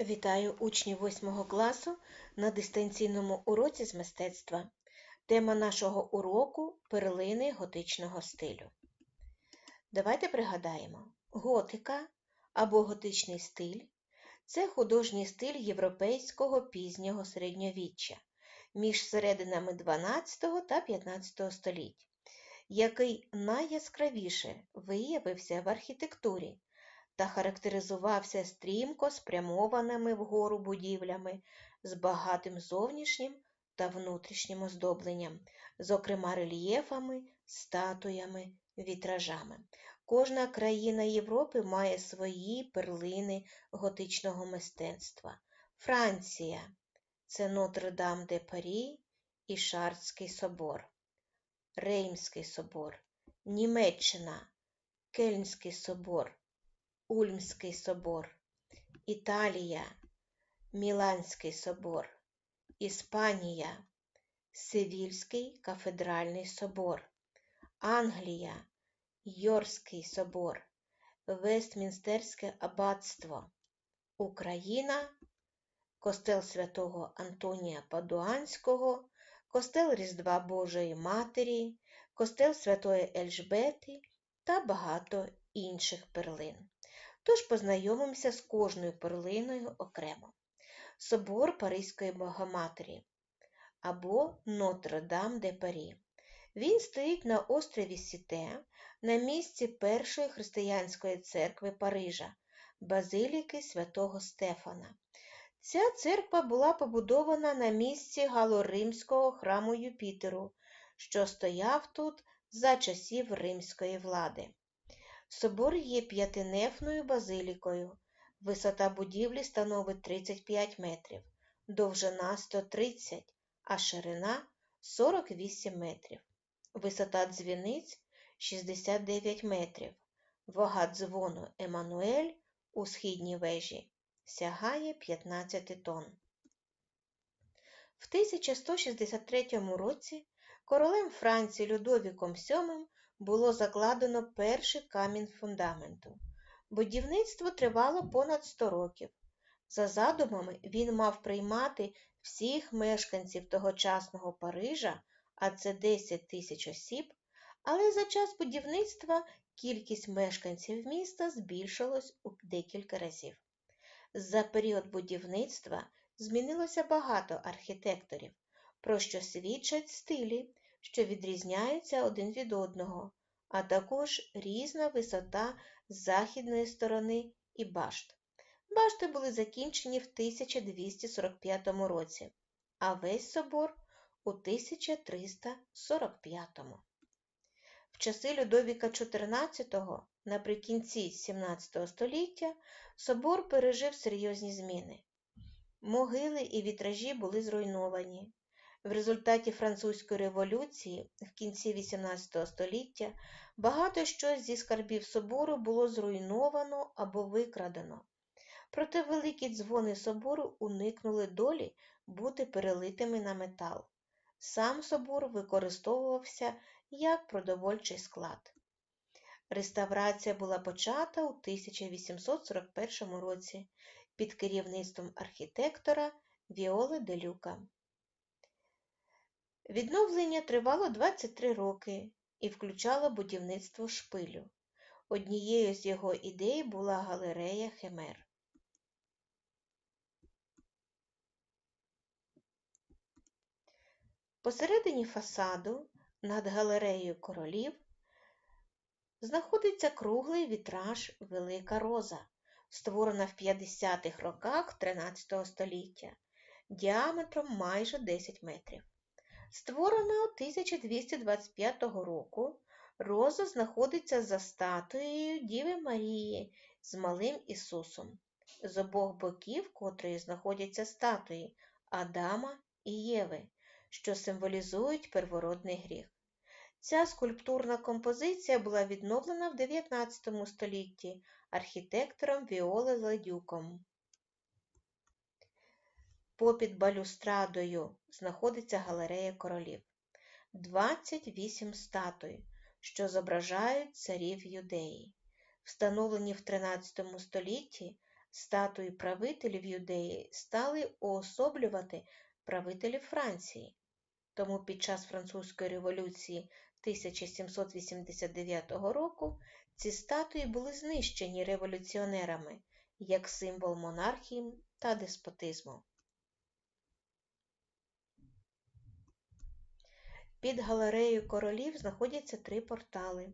Вітаю учнів 8 класу на дистанційному уроці з мистецтва. Тема нашого уроку перлини готичного стилю. Давайте пригадаємо: готика або готичний стиль це художній стиль європейського пізнього середньовіччя між серединами 12 та 15 століть, який найяскравіше виявився в архітектурі та характеризувався стрімко спрямованими вгору будівлями з багатим зовнішнім та внутрішнім оздобленням, зокрема рельєфами, статуями, вітражами. Кожна країна Європи має свої перлини готичного мистецтва. Франція це Нотр-Дам де Парі і Шарцький собор, Реймський собор, Німеччина, Кельнський собор, Ульмський собор, Італія, Міланський собор, Іспанія, Севільський кафедральний собор, Англія, Йорський собор, Вестмінстерське аббатство, Україна, Костел святого Антонія Падуанського, Костел Різдва Божої Матері, Костел Святої Ельжбети та багато інших перлин. Тож познайомимося з кожною перлиною окремо. Собор Паризької Богоматері або Нотр-Дам де Парі. Він стоїть на острові Сіте на місці першої християнської церкви Парижа, Базиліки святого Стефана. Ця церква була побудована на місці галоримського храму Юпітеру, що стояв тут за часів римської влади. Собор є п'ятинефною базилікою. Висота будівлі становить 35 метрів, довжина 130, а ширина 48 метрів. Висота дзвіниць 69 метрів. Вага дзвону Еммануель у східній вежі сягає 15 тонн. В 1163 році королем Франції Людовіком VII було закладено перший камінь фундаменту. Будівництво тривало понад 100 років. За задумами, він мав приймати всіх мешканців тогочасного Парижа, а це 10 тисяч осіб, але за час будівництва кількість мешканців міста збільшилась у декілька разів. За період будівництва змінилося багато архітекторів, про що свідчать стилі, що відрізняються один від одного, а також різна висота західної сторони і башт. Башти були закінчені в 1245 році, а весь собор у 1345. В часи Людовіка XIV, наприкінці 17 століття, собор пережив серйозні зміни. Могили і вітражі були зруйновані. В результаті французької революції в кінці XVIII століття багато що зі скарбів собору було зруйновано або викрадено. Проте великі дзвони собору уникнули долі бути перелитими на метал. Сам собор використовувався як продовольчий склад. Реставрація була почата у 1841 році під керівництвом архітектора Віоли де Люка. Відновлення тривало 23 роки і включало будівництво шпилю. Однією з його ідей була галерея Хемер. Посередині фасаду над галереєю королів знаходиться круглий вітраж Велика Роза, створена в 50-х роках 13 століття, діаметром майже 10 метрів. Створена 1225 року, роза знаходиться за статуєю Діви Марії з Малим Ісусом, з обох боків котрої знаходяться статуї Адама і Єви, що символізують первородний гріх. Ця скульптурна композиція була відновлена в 19 столітті архітектором Віоле Ладюком. Попід балюстрадою знаходиться галерея королів, 28 статуй, що зображають царів юдеї. Встановлені в 13 столітті Статуї правителів Юдеї стали уособлювати правителів Франції. Тому під час Французької революції 1789 року ці статуї були знищені революціонерами як символ монархії та деспотизму. Під галереєю королів знаходяться три портали.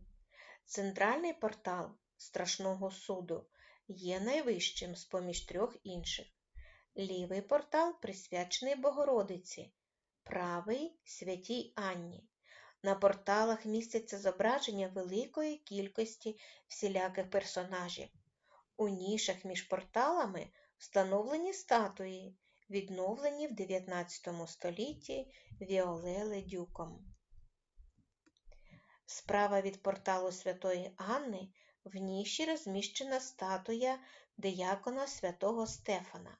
Центральний портал страшного суду є найвищим з поміж трьох інших. Лівий портал присвячений Богородиці, правий святій Анні. На порталах містяться зображення великої кількості всіляких персонажів. У нішах між порталами встановлені статуї, відновлені в 19 столітті Віолели Дюком. Справа від порталу Святої Анни в ніші розміщена статуя диякона святого Стефана.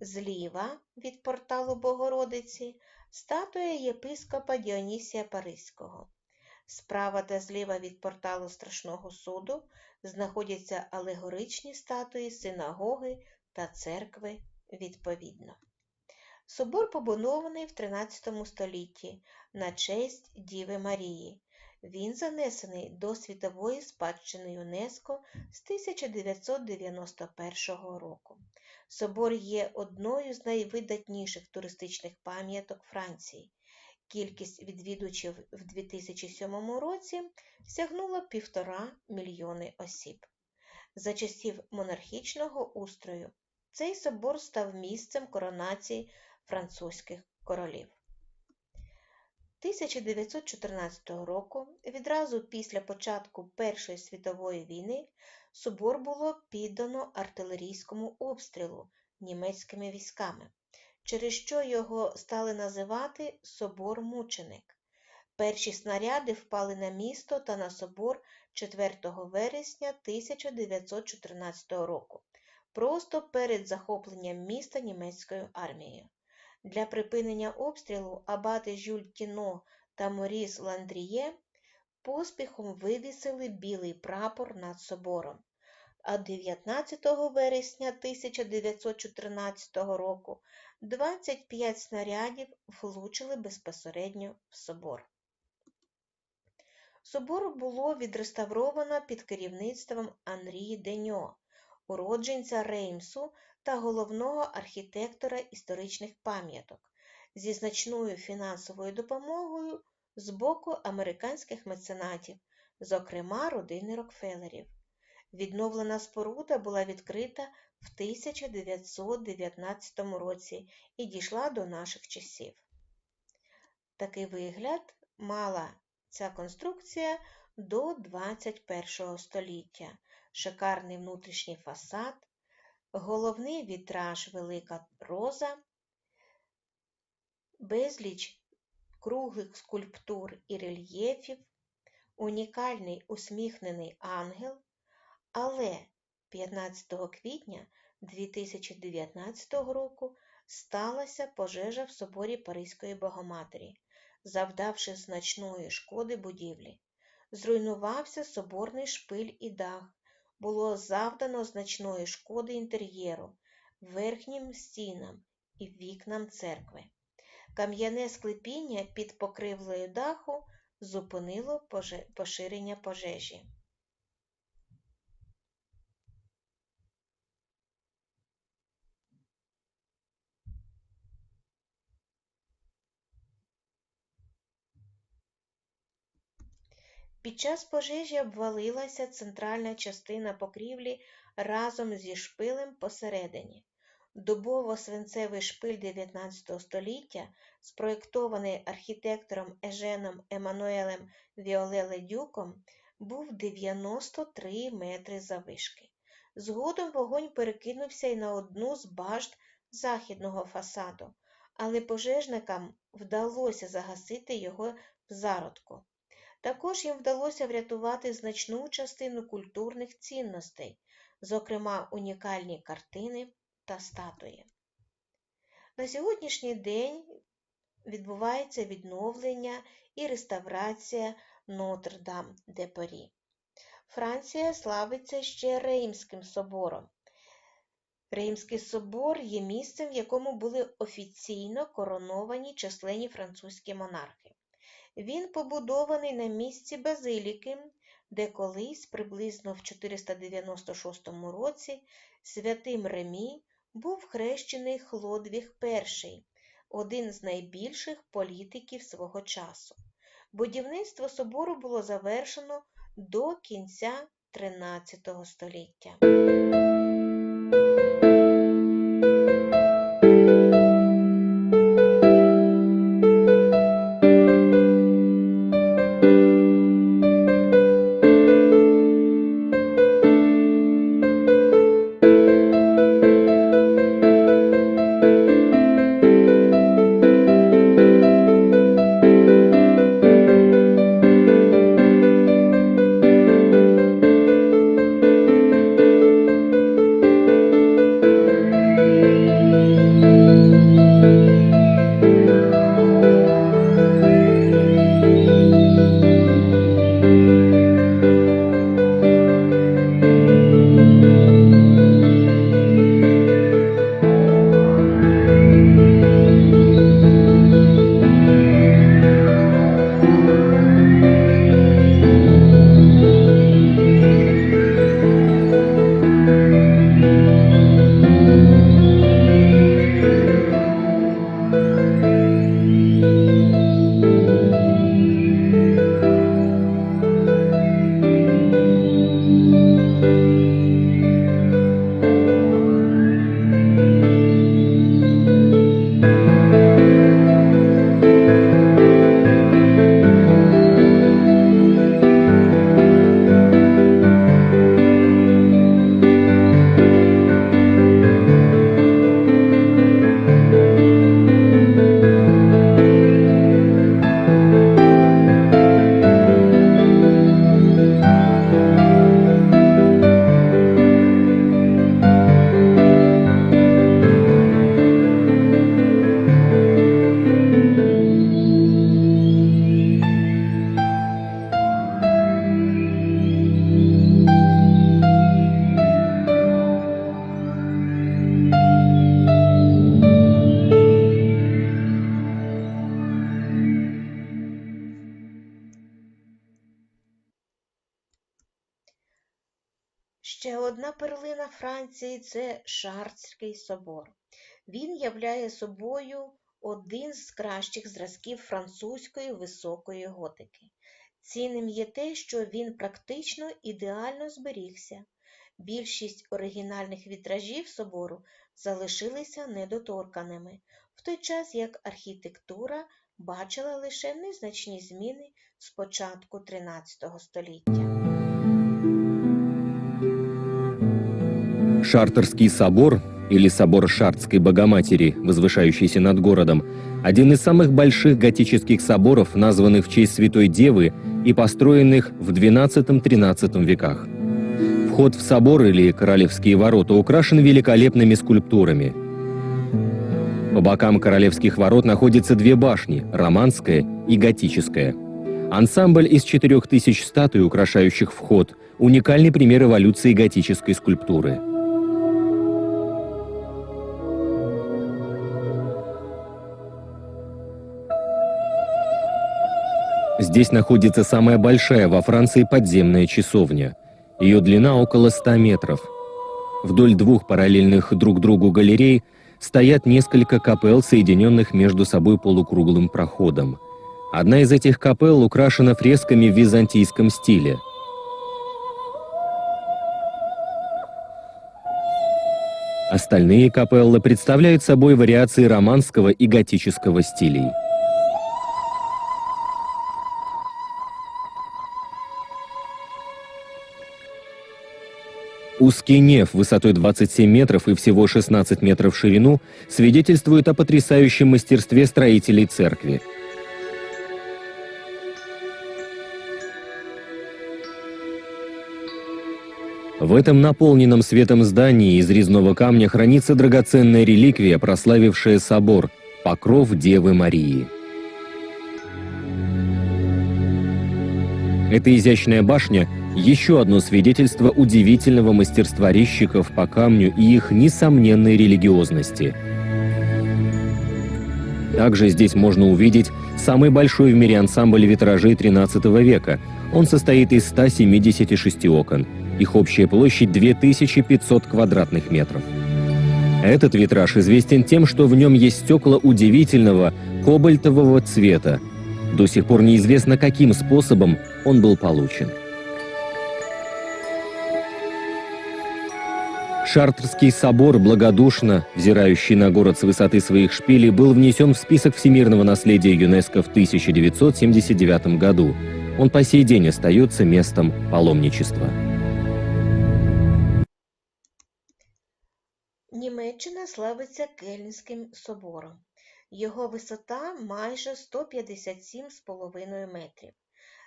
Зліва від порталу Богородиці статуя єпископа Діонісія Паризького. Справа та зліва від порталу Страшного суду знаходяться алегоричні статуї синагоги та церкви відповідно. Собор побудований в 13 столітті на честь Діви Марії. Він занесений до світової спадщини ЮНЕСКО з 1991 року. Собор є одною з найвидатніших туристичних пам'яток Франції. Кількість відвідувачів в 2007 році сягнула півтора мільйони осіб. За часів монархічного устрою цей собор став місцем коронації французьких королів. 1914 року, відразу після початку Першої світової війни, собор було піддано артилерійському обстрілу німецькими військами, через що його стали називати Собор Мученик. Перші снаряди впали на місто та на собор 4 вересня 1914 року, просто перед захопленням міста німецькою армією. Для припинення обстрілу абати Жюль Кіно та Моріс Ландріє поспіхом вивісили білий прапор над собором, а 19 вересня 1914 року 25 снарядів влучили безпосередньо в собор. Собор було відреставровано під керівництвом Анрі Деньо, уродженця Реймсу та головного архітектора історичних пам'яток зі значною фінансовою допомогою з боку американських меценатів, зокрема родини Рокфеллерів. Відновлена споруда була відкрита в 1919 році і дійшла до наших часів. Такий вигляд мала ця конструкція до 21 століття, шикарний внутрішній фасад, головний вітраж Велика Роза, безліч круглих скульптур і рельєфів, унікальний усміхнений ангел, але 15 квітня 2019 року сталася пожежа в соборі Паризької Богоматері, завдавши значної шкоди будівлі. Зруйнувався соборний шпиль і дах, було завдано значної шкоди інтер'єру, верхнім стінам і вікнам церкви. Кам'яне склепіння під покривлею даху зупинило поширення пожежі. Під час пожежі обвалилася центральна частина покрівлі разом зі шпилем посередині. Дубово-свинцевий шпиль 19 століття, спроєктований архітектором Еженом Еммануелем Віолеле Дюком, був 93 метри завишки. Згодом вогонь перекинувся й на одну з башт західного фасаду, але пожежникам вдалося загасити його в зародку. Також їм вдалося врятувати значну частину культурних цінностей, зокрема унікальні картини та статуї. На сьогоднішній день відбувається відновлення і реставрація Нотр-Дам де Парі. Франція славиться ще Реймським собором. Реймський собор є місцем, в якому були офіційно короновані численні французькі монархи. Він побудований на місці базиліки, де колись, приблизно в 496 році, святим Ремі був хрещений Хлодвіг І, один з найбільших політиків свого часу. Будівництво собору було завершено до кінця XIII століття. Франції це Шарцький собор. Він являє собою один з кращих зразків французької високої готики. Цінним є те, що він практично ідеально зберігся. Більшість оригінальних вітражів собору залишилися недоторканими, в той час як архітектура бачила лише незначні зміни з початку XIII століття. Шартерский собор, или собор Шартской Богоматери, возвышающийся над городом, один из самых больших готических соборов, названных в честь Святой Девы и построенных в XII-XIII веках. Вход в собор или королевские ворота украшен великолепными скульптурами. По бокам королевских ворот находятся две башни – романская и готическая. Ансамбль из четырех тысяч статуй, украшающих вход – уникальный пример эволюции готической скульптуры. Здесь находится самая большая во Франции подземная часовня. Ее длина около 100 метров. Вдоль двух параллельных друг другу галерей стоят несколько капел, соединенных между собой полукруглым проходом. Одна из этих капел украшена фресками в византийском стиле. Остальные капеллы представляют собой вариации романского и готического стилей. Узкий неф высотой 27 метров и всего 16 метров в ширину свидетельствует о потрясающем мастерстве строителей церкви. В этом наполненном светом здании из резного камня хранится драгоценная реликвия, прославившая собор – покров Девы Марии. Эта изящная башня Еще одно свидетельство удивительного мастерства резчиков по камню и их несомненной религиозности. Также здесь можно увидеть самый большой в мире ансамбль витражей XIII века. Он состоит из 176 окон. Их общая площадь 2500 квадратных метров. Этот витраж известен тем, что в нем есть стекла удивительного кобальтового цвета. До сих пор неизвестно, каким способом он был получен. Шартрский собор, благодушно взирающий на город с высоты своих шпилей, был внесен в список всемирного наследия ЮНЕСКО в 1979 году. Он по сей день остается местом паломничества. Німеччина славиться Кельнським собором. Його висота майже 157,5 метрів.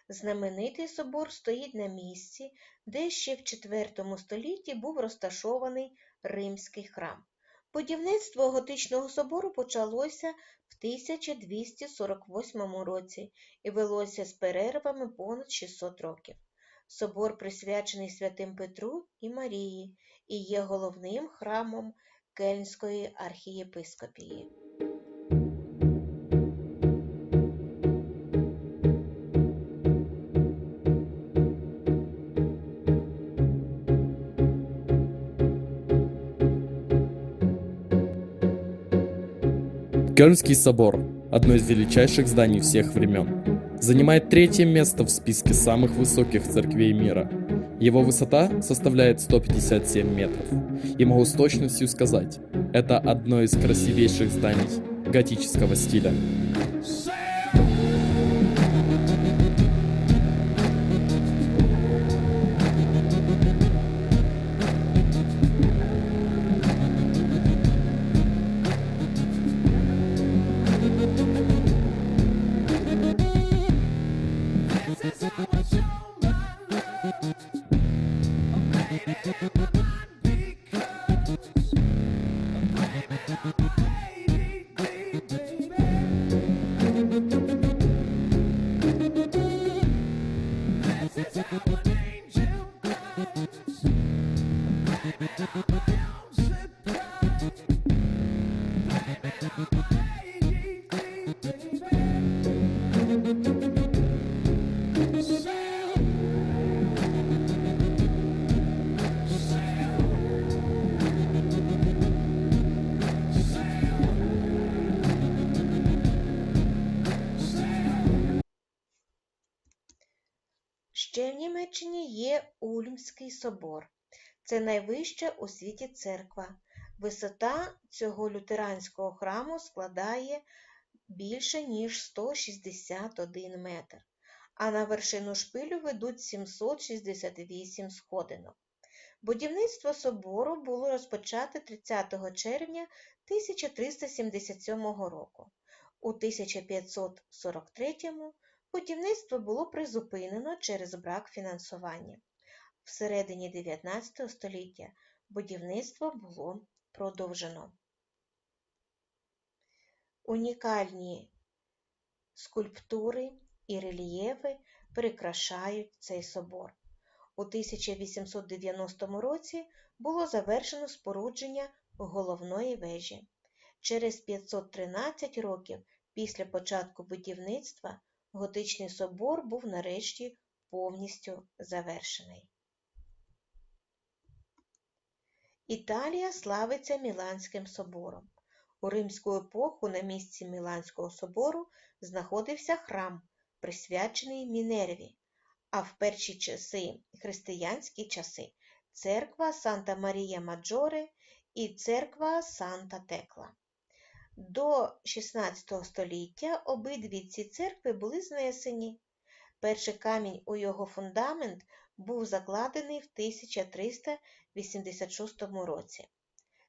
Знаменитий собор стоїть на місці, де ще в IV столітті був розташований римський храм. Будівництво готичного собору почалося в 1248 році і велося з перервами понад 600 років. Собор присвячений святим Петру і Марії і є головним храмом Кельнської архієпископії. Кёльнский собор – одно из величайших зданий всех времен. Занимает третье место в списке самых высоких церквей мира. Его высота составляет 157 метров. И могу с точностью сказать, это одно из красивейших зданий готического стиля. Ще в Німеччині є Ульмський собор. Це найвища у світі церква. Висота цього лютеранського храму складає більше ніж 161 метр, а на вершину шпилю ведуть 768 сходинок. Будівництво собору було розпочате 30 червня 1377 року. У 1543 будівництво було призупинено через брак фінансування. Всередині 19 століття будівництво було продовжено. Унікальні скульптури і рельєфи прикрашають цей собор. У 1890 році було завершено спорудження головної вежі. Через 513 років після початку будівництва готичний собор був нарешті повністю завершений. Італія славиться Міланським собором. У римську епоху на місці Міланського собору знаходився храм, присвячений Мінерві, а в перші часи, християнські часи, церква Санта Марія Маджоре і церква Санта Текла. До 16 століття обидві ці церкви були знесені. Перший камінь у його фундамент був закладений в 1386 році.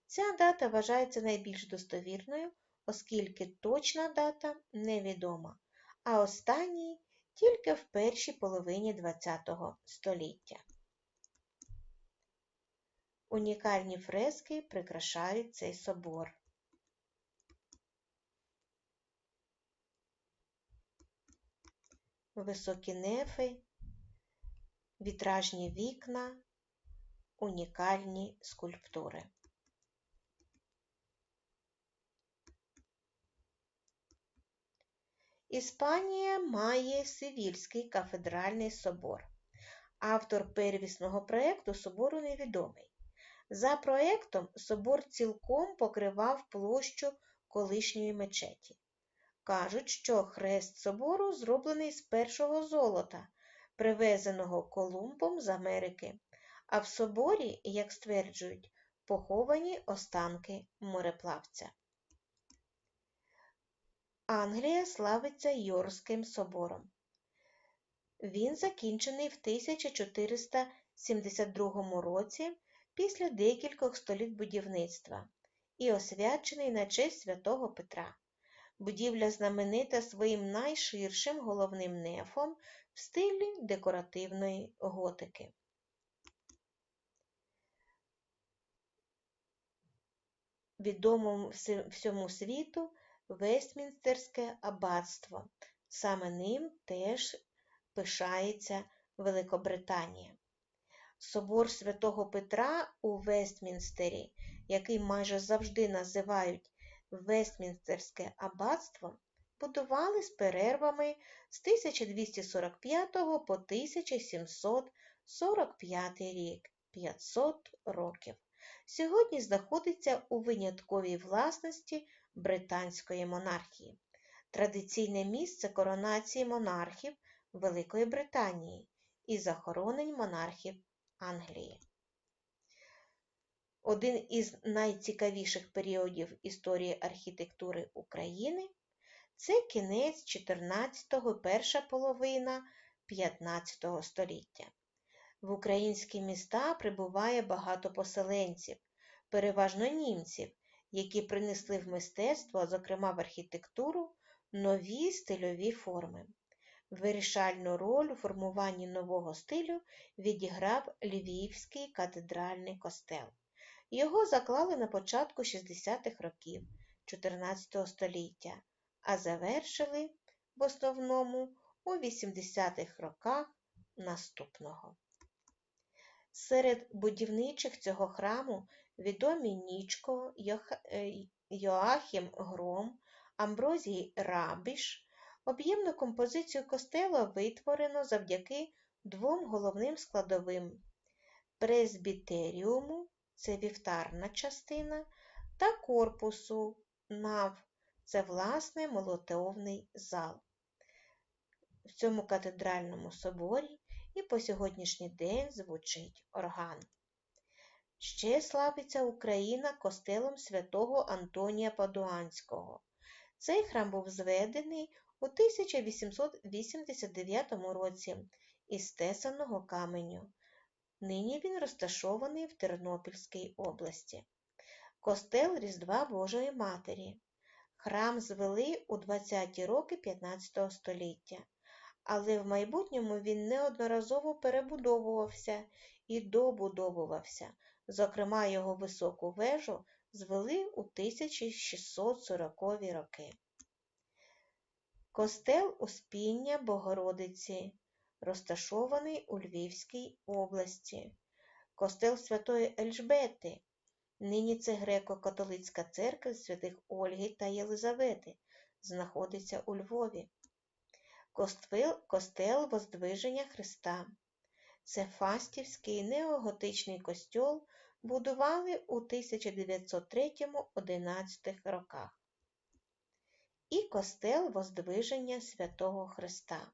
Ця дата вважається найбільш достовірною, оскільки точна дата невідома, а останній тільки в першій половині ХХ століття. Унікальні фрески прикрашають цей собор. Високі нефи, вітражні вікна, унікальні скульптури. Іспанія має Севільський кафедральний собор. Автор первісного проєкту собору невідомий. За проєктом собор цілком покривав площу колишньої мечеті. Кажуть, що хрест собору зроблений з першого золота, привезеного Колумбом з Америки, а в соборі, як стверджують, поховані останки мореплавця. Англія славиться Йоркським собором. Він закінчений в 1472 році після декількох століть будівництва і освячений на честь святого Петра. Будівля знаменита своїм найширшим головним нефом в стилі декоративної готики. Відомому вси- всьому світу Вестмінстерське аббатство. Саме ним теж пишається Великобританія. Собор святого Петра у Вестмінстері, який майже завжди називають Вестмінстерське аббатство, будували з перервами з 1245 по 1745 рік 500 років. Сьогодні знаходиться у винятковій власності британської монархії, традиційне місце коронації монархів Великої Британії і захоронень монархів Англії. Один із найцікавіших періодів історії архітектури України це кінець 14-го, перша половина 15 століття. В українські міста прибуває багато поселенців, переважно німців, які принесли в мистецтво, зокрема в архітектуру, нові стильові форми. Вирішальну роль у формуванні нового стилю відіграв Львівський катедральний костел. Його заклали на початку 60-х років 14 століття, а завершили в основному у 80-х роках наступного. Серед будівничих цього храму відомі Нічко, е, Йоахім Гром, Амброзій Рабіш. Об'ємну композицію костела витворено завдяки двом головним складовим презбітеріуму це вівтарна частина, та корпусу нав це власне молотовний зал. В цьому катедральному соборі і по сьогоднішній день звучить орган. Ще славиться Україна костелом святого Антонія Падуанського. Цей храм був зведений у 1889 році із тесаного каменю. Нині він розташований в Тернопільській області. Костел Різдва Божої Матері. Храм звели у 20-ті роки 15 століття, але в майбутньому він неодноразово перебудовувався і добудовувався. Зокрема, його високу вежу звели у 1640 роки. Костел Успіння Богородиці, розташований у Львівській області. Костел Святої Ельжбети. Нині це греко-католицька церква святих Ольги та Єлизавети, знаходиться у Львові. Костел, костел Воздвиження Христа. Це Фастівський неоготичний костьол будували у 1903-11 роках. І костел Воздвиження Святого Христа.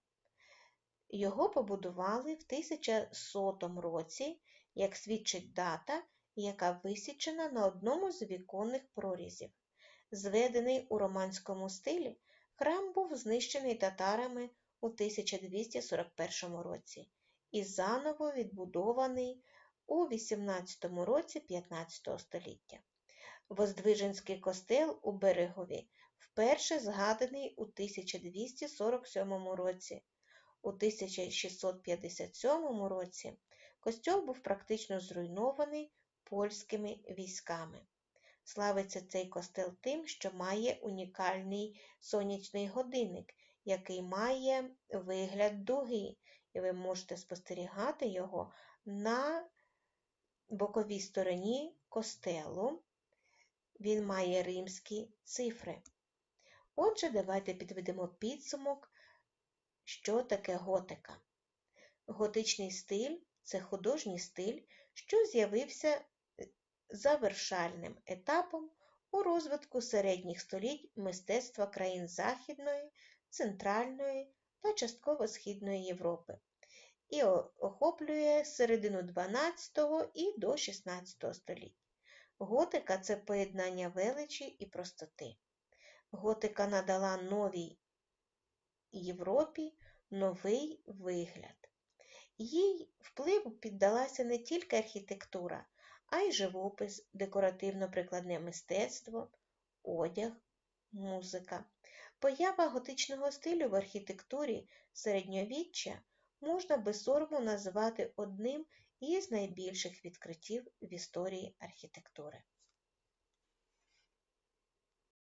Його побудували в 1100 році, як свідчить дата, яка висічена на одному з віконних прорізів. Зведений у романському стилі, храм був знищений татарами у 1241 році і заново відбудований у 18 році 15 століття. Воздвиженський костел у Берегові вперше згаданий у 1247 році. У 1657 році костьол був практично зруйнований польськими військами. Славиться цей костел тим, що має унікальний сонячний годинник, який має вигляд дуги і ви можете спостерігати його на боковій стороні костелу. Він має римські цифри. Отже, давайте підведемо підсумок, що таке готика. Готичний стиль це художній стиль, що з'явився завершальним етапом у розвитку середніх століть мистецтва країн Західної, Центральної та частково Східної Європи і охоплює середину 12 і до 16 століть. Готика це поєднання величі і простоти. Готика надала новій Європі новий вигляд. Їй впливу піддалася не тільки архітектура, а й живопис, декоративно-прикладне мистецтво, одяг, музика. Поява готичного стилю в архітектурі середньовіччя можна без сорому назвати одним із найбільших відкриттів в історії архітектури.